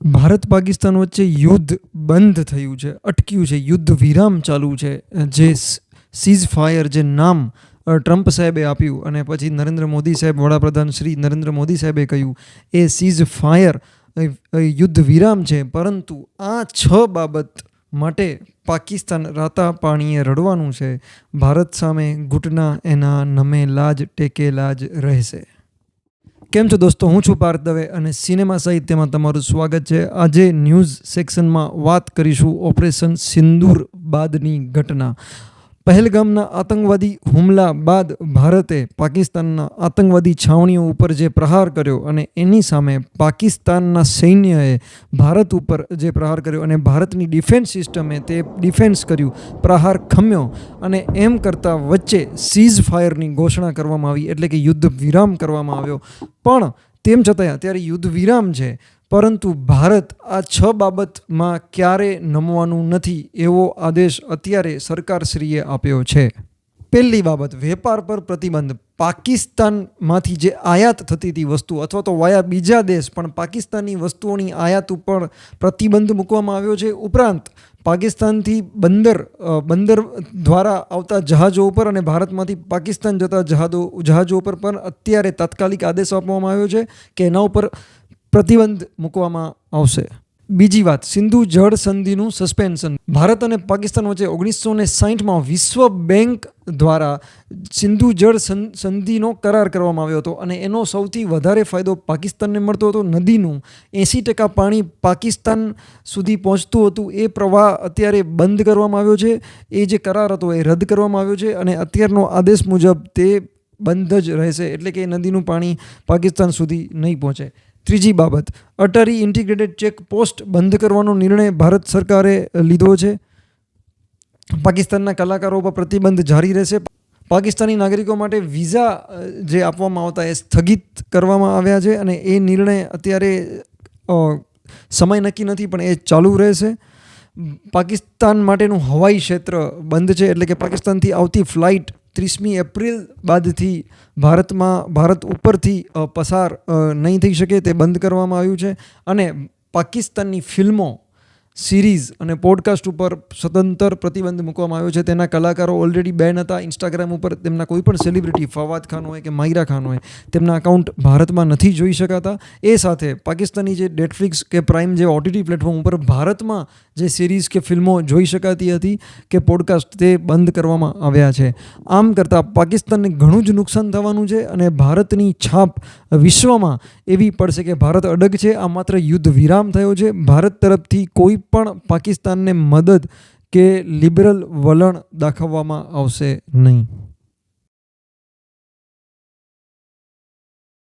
ભારત પાકિસ્તાન વચ્ચે યુદ્ધ બંધ થયું છે, અટક્યું છે, યુદ્ધ વિરામ ચાલુ છે, જે સીઝ ફાયર જે નામ ટ્રમ્પ સાહેબે આપ્યું અને પછી નરેન્દ્ર મોદી સાહેબ, વડાપ્રધાન શ્રી નરેન્દ્ર મોદી સાહેબે કહ્યું, એ સીઝ ફાયર યુદ્ધ વિરામ છે, પરંતુ આ છ બાબત માટે પાકિસ્તાન રાતા પાણીએ રડવાનું છે. ભારત સામે ઘૂંટના એના નમે લાજ ટેકેલા જ રહેશે. કેમ છો દોસ્તો? હું છું પાર્થ દવે અને સિનેમા સાહિત્યમાં તમારું સ્વાગત છે. આજે ન્યૂઝ સેક્શનમાં વાત કરીશું ઓપરેશન સિંદૂર બાદની ઘટના. પહેલગામના આતંકવાદી હુમલા બાદ ભારતે પાકિસ્તાનના આતંકવાદી છાવણીઓ ઉપર જે પ્રહાર કર્યો અને એની સામે પાકિસ્તાનના સૈન્યએ ભારત ઉપર જે પ્રહાર કર્યો અને ભારતની ડિફેન્સ સિસ્ટમે તે ડિફેન્સ કર્યું, પ્રહાર ખમ્યો અને એમ કરતાં વચ્ચે સીઝ ફાયરની ઘોષણા કરવામાં આવી, એટલે કે યુદ્ધ વિરામ કરવામાં આવ્યો. પણ તેમ છતાંય અત્યારે યુદ્ધ વિરામ છે પરંતુ ભારત આ છ બાબતમાં ક્યારે નમવાનું નથી એવો આદેશ અત્યારે સરકારશ્રીએ આપ્યો છે. પહેલી બાબત, વેપાર પર પ્રતિબંધ. પાકિસ્તાનમાંથી જે આયાત થતી હતી વસ્તુ અથવા તો વાયા બીજા દેશ, પણ પાકિસ્તાનની વસ્તુઓની આયાત ઉપર પ્રતિબંધ મૂકવામાં આવ્યો છે. ઉપરાંત, પાકિસ્તાનથી બંદર બંદર દ્વારા આવતા જહાજો ઉપર અને ભારતમાંથી પાકિસ્તાન જતા જહાજો જહાજો ઉપર પણ અત્યારે તાત્કાલિક આદેશ આપવામાં આવ્યો છે કે એના ઉપર પ્રતિબંધ મૂકવામાં આવશે. બીજી વાત, સિંધુ જળ સંધિનું સસ્પેન્શન ભારત અને પાકિસ્તાન વચ્ચે ઓગણીસો ને સાહીઠમાં વિશ્વ બેંક દ્વારા સિંધુ જળ સંધિનો કરાર કરવામાં આવ્યો હતો અને એનો સૌથી વધારે ફાયદો પાકિસ્તાનને મળતો હતો. નદીનું એંસી ટકા પાણી પાકિસ્તાન સુધી પહોંચતું હતું. એ પ્રવાહ અત્યારે બંધ કરવામાં આવ્યો છે. એ જે કરાર હતો એ રદ કરવામાં આવ્યો છે અને અત્યારનો આદેશ મુજબ તે બંધ જ રહેશે એટલે કે નદીનું પાણી પાકિસ્તાન સુધી નહીં પહોંચે. ત્રીજી બાબત, અટારી ઇન્ટિગ્રેટેડ ચેક પોસ્ટ બંધ કરવાનો નિર્ણય ભારત સરકારે લીધો છે. પાકિસ્તાનના કલાકારો પર પ્રતિબંધ જારી રહેશે. પાકિસ્તાની નાગરિકો માટે વિઝા જે આપવામાં આવતા એ સ્થગિત કરવામાં આવ્યા છે અને એ નિર્ણય અત્યારે સમય નક્કી નથી, પણ એ ચાલુ રહેશે. પાકિસ્તાન માટેનું હવાઈ ક્ષેત્ર બંધ છે એટલે કે પાકિસ્તાનથી આવતી ફ્લાઇટ ત્રીસમી એપ્રિલ બાદથી ભારતમાં, ભારત ઉપરથી પસાર નહીં થઈ શકે તે બંધ કરવામાં આવ્યું છે. અને પાકિસ્તાનની ફિલ્મો સિરીઝ અને પોડકાસ્ટ ઉપર સ્વતંત્ર પ્રતિબંધ મૂકવામાં આવ્યો છે. તેના કલાકારો ઓલરેડી બેન હતા. ઇન્સ્ટાગ્રામ ઉપર તેમના કોઈ પણ સેલિબ્રિટી ફવાદ ખાન હોય કે માયરા ખાન હોય, તેમના અકાઉન્ટ ભારતમાં નથી જોઈ શકાતા. એ સાથે પાકિસ્તાની જે નેટફ્લિક્સ કે પ્રાઇમ જે ઓટીટી પ્લેટફોર્મ ઉપર ભારતમાં જે સિરીઝ કે ફિલ્મો જોઈ શકાતી હતી કે પોડકાસ્ટ તે બંધ કરવામાં આવ્યા છે. આમ કરતાં પાકિસ્તાનને ઘણું જ નુકસાન થવાનું છે અને ભારતની છાપ વિશ્વમાં એવી પડશે કે ભારત અડગ છે. આ માત્ર યુદ્ધ વિરામ થયો છે. ભારત તરફથી કોઈ પણ પાકિસ્તાનને મદદ કે લિબરલ વલણ દાખવવામાં આવશે નહીં.